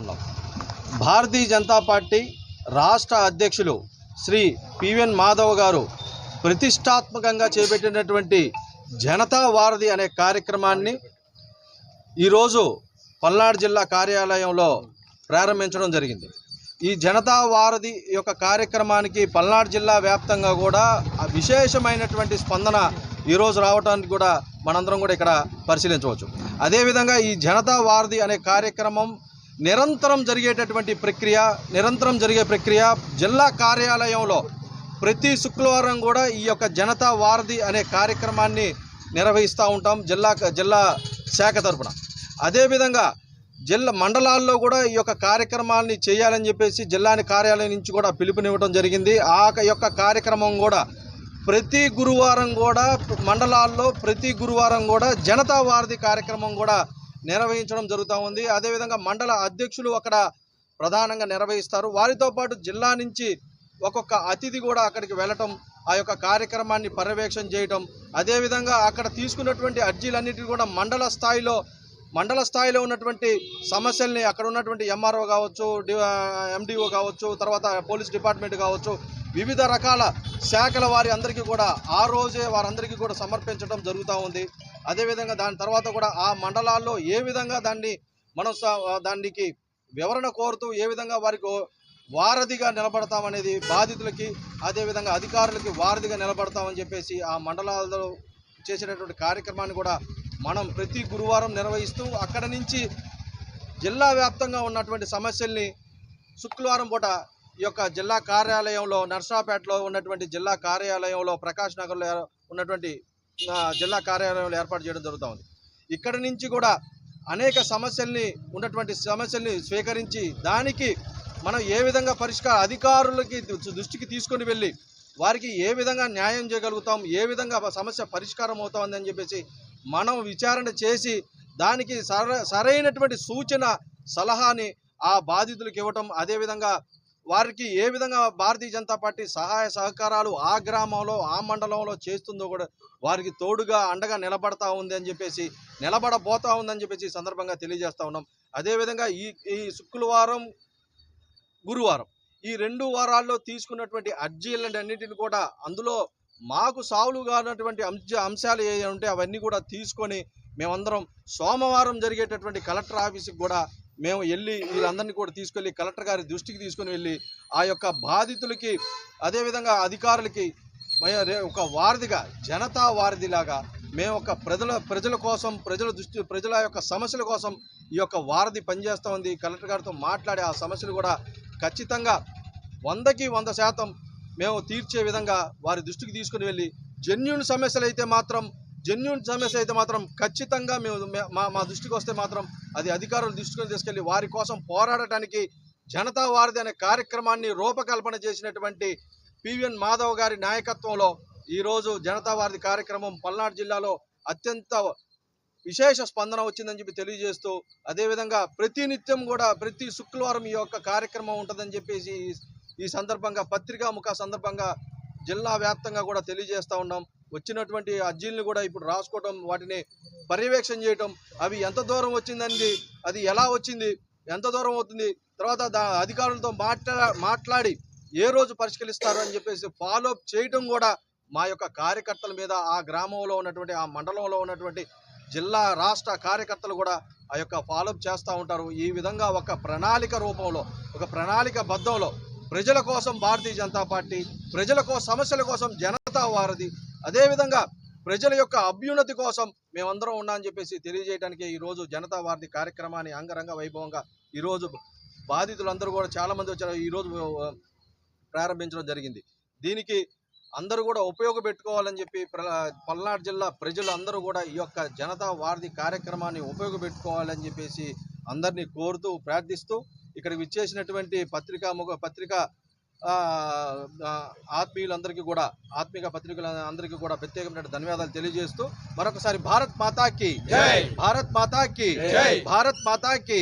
ఉన్నాం భారతీయ జనతా పార్టీ రాష్ట్ర అధ్యక్షులు శ్రీ పివిఎన్ మాధవ్ గారు ప్రతిష్టాత్మకంగా చేపట్టినటువంటి జనతా వారధి అనే కార్యక్రమాన్ని ఈరోజు పల్నాడు జిల్లా కార్యాలయంలో ప్రారంభించడం జరిగింది. ఈ జనతా వారధి యొక్క కార్యక్రమానికి పల్నాడు జిల్లా వ్యాప్తంగా కూడా విశేషమైనటువంటి స్పందన ఈరోజు రావడానికి కూడా మనందరం కూడా ఇక్కడ పరిశీలించవచ్చు. అదేవిధంగా ఈ జనతా వారధి అనే కార్యక్రమం నిరంతరం జరిగేటటువంటి ప్రక్రియ నిరంతరం జరిగే ప్రక్రియ జిల్లా కార్యాలయంలో ప్రతి శుక్రవారం కూడా ఈ యొక్క జనతా వారధి అనే కార్యక్రమాన్ని నిర్వహిస్తూ ఉంటాం జిల్లా జిల్లా శాఖ తరఫున అదేవిధంగా జిల్లా మండలాల్లో కూడా ఈ యొక్క కార్యక్రమాన్ని చేయాలని చెప్పేసి జిల్లాని కార్యాలయం నుంచి కూడా పిలుపునివ్వడం జరిగింది. ఆ యొక్క కార్యక్రమం కూడా ప్రతి గురువారం కూడా మండలాల్లో ప్రతి గురువారం కూడా జనతా వారధి కార్యక్రమం కూడా నిర్వహించడం జరుగుతూ ఉంది. అదేవిధంగా మండల అధ్యక్షులు అక్కడ ప్రధానంగా నిర్వహిస్తారు. వారితో పాటు జిల్లా నుంచి ఒక్కొక్క అతిథి కూడా అక్కడికి వెళ్ళటం ఆ యొక్క కార్యక్రమాన్ని పర్యవేక్షణ చేయటం అదేవిధంగా అక్కడ తీసుకున్నటువంటి అర్జీలన్నిటి కూడా మండల స్థాయిలో మండల స్థాయిలో ఉన్నటువంటి సమస్యల్ని అక్కడ ఉన్నటువంటి ఎంఆర్ఓ కావచ్చు ఎండిఓ కావచ్చు తర్వాత పోలీస్ డిపార్ట్మెంట్ కావచ్చు వివిధ రకాల శాఖల వారి అందరికీ కూడా ఆ రోజే వారందరికీ కూడా సమర్పించడం జరుగుతూ ఉంది. అదేవిధంగా దాని తర్వాత కూడా ఆ మండలాల్లో ఏ విధంగా దాన్ని మనం దానికి వివరణ కోరుతూ ఏ విధంగా వారికి వారధిగా నిలబడతామనేది బాధితులకి అదేవిధంగా అధికారులకి వారధిగా నిలబడతామని చెప్పేసి ఆ మండలాల్లో చేసేటటువంటి కార్యక్రమాన్ని కూడా మనం ప్రతి గురువారం నిర్వహిస్తూ అక్కడ నుంచి జిల్లా వ్యాప్తంగా ఉన్నటువంటి సమస్యల్ని శుక్రవారం పూట ఈ యొక్క జిల్లా కార్యాలయంలో నర్సాపేటలో ఉన్నటువంటి జిల్లా కార్యాలయంలో ప్రకాష్ నగర్లో ఉన్నటువంటి జిల్లా కార్యాలయంలో ఏర్పాటు చేయడం జరుగుతూ ఉంది ఇక్కడ నుంచి కూడా అనేక సమస్యల్ని ఉన్నటువంటి సమస్యల్ని స్వీకరించి దానికి మనం ఏ విధంగా పరిష్కార అధికారులకి దృష్టికి తీసుకొని వెళ్ళి వారికి ఏ విధంగా న్యాయం చేయగలుగుతాం ఏ విధంగా సమస్య పరిష్కారం అవుతుంది చెప్పేసి మనం విచారణ చేసి దానికి సర సరైనటువంటి సూచన సలహాని ఆ బాధితులకు ఇవ్వటం అదేవిధంగా వారికి ఏ విధంగా భారతీయ జనతా పార్టీ సహాయ సహకారాలు ఆ గ్రామంలో ఆ మండలంలో చేస్తుందో కూడా వారికి తోడుగా అండగా నిలబడతా ఉంది అని చెప్పేసి నిలబడబోతా ఉందని చెప్పేసి సందర్భంగా తెలియజేస్తూ ఉన్నాం. అదేవిధంగా ఈ ఈ శుక్రవారం గురువారం ఈ రెండు వారాల్లో తీసుకున్నటువంటి అర్జీలన్నింటిని కూడా అందులో మాకు సావులు కానటువంటి అంశ అంశాలు ఏ ఉంటే అవన్నీ కూడా తీసుకొని మేమందరం సోమవారం జరిగేటటువంటి కలెక్టర్ ఆఫీస్కి కూడా మేము వెళ్ళి వీళ్ళందరినీ కూడా తీసుకెళ్ళి కలెక్టర్ గారి దృష్టికి తీసుకొని వెళ్ళి ఆ యొక్క బాధితులకి అదేవిధంగా అధికారులకి ఒక వారధిగా జనతా వారధిలాగా మేము ఒక ప్రజల ప్రజల కోసం ప్రజల దృష్టి ప్రజల యొక్క సమస్యల కోసం ఈ యొక్క వారధి పనిచేస్తూ ఉంది. కలెక్టర్ గారితో మాట్లాడి ఆ సమస్యలు కూడా ఖచ్చితంగా వందకి వంద శాతం మేము తీర్చే విధంగా వారి దృష్టికి తీసుకుని వెళ్ళి జెన్యున్ సమస్యలు అయితే మాత్రం జెన్యున్ సమస్య అయితే మాత్రం ఖచ్చితంగా మేము మా మా దృష్టికి వస్తే మాత్రం అది అధికారుల దృష్టికి తీసుకెళ్ళి వారి కోసం పోరాడటానికి జనతా వారధి అనే కార్యక్రమాన్ని రూపకల్పన చేసినటువంటి పివిఎన్ మాధవ్ గారి నాయకత్వంలో ఈరోజు జనతా వారధి కార్యక్రమం పల్నాడు జిల్లాలో అత్యంత విశేష స్పందన వచ్చిందని చెప్పి తెలియజేస్తూ అదేవిధంగా ప్రతి నిత్యం కూడా ప్రతి శుక్రవారం ఈ యొక్క కార్యక్రమం ఉంటుందని చెప్పేసి ఈ- ఈ సందర్భంగా పత్రికా ముఖ సందర్భంగా జిల్లా వ్యాప్తంగా కూడా తెలియజేస్తూ ఉన్నాం. వచ్చినటువంటి అర్జీలను కూడా ఇప్పుడు రాసుకోవటం వాటిని పర్యవేక్షణ చేయటం అవి ఎంత దూరం వచ్చిందండి అది ఎలా వచ్చింది ఎంత దూరం అవుతుంది తర్వాత దా అధికారులతో మాట్లా మాట్లాడి ఏ రోజు పరిష్కరిస్తారు అని చెప్పేసి ఫాలో అప్ చేయటం కూడా మా యొక్క కార్యకర్తల మీద ఆ గ్రామంలో ఉన్నటువంటి ఆ మండలంలో ఉన్నటువంటి జిల్లా రాష్ట్ర కార్యకర్తలు కూడా ఆ యొక్క ఫాలోఅప్ చేస్తూ ఉంటారు. ఈ విధంగా ఒక ప్రణాళిక రూపంలో ఒక ప్రణాళిక బద్ధంలో ప్రజల కోసం భారతీయ జనతా పార్టీ ప్రజల కోసం సమస్యల కోసం జనతా వారధి అదేవిధంగా ప్రజల యొక్క అభ్యున్నతి కోసం మేమందరం ఉన్నామని చెప్పేసి తెలియజేయడానికి ఈరోజు జనతా వారధి కార్యక్రమాన్ని అంగరంగ వైభవంగా ఈరోజు బాధితులందరూ కూడా చాలామంది వచ్చారు. ఈరోజు ప్రారంభించడం జరిగింది. దీనికి అందరూ కూడా ఉపయోగపెట్టుకోవాలని చెప్పి పల్నాడు జిల్లా ప్రజలు అందరూ కూడా ఈ యొక్క జనతా వారధి కార్యక్రమాన్ని ఉపయోగపెట్టుకోవాలని చెప్పేసి అందరినీ కోరుతూ ప్రార్థిస్తూ ఇక్కడికి విచ్చేసినటువంటి పత్రికా ముఖ పత్రికా ఆత్మీయులందరికీ కూడా ఆత్మీయ పత్రికల అందరికీ కూడా ప్రత్యేకమైన ధన్యవాదాలు తెలియజేస్తూ మరొకసారి భారత్ మాతాకి. భారత్ మాతాకి. భారత్ మాతాకి.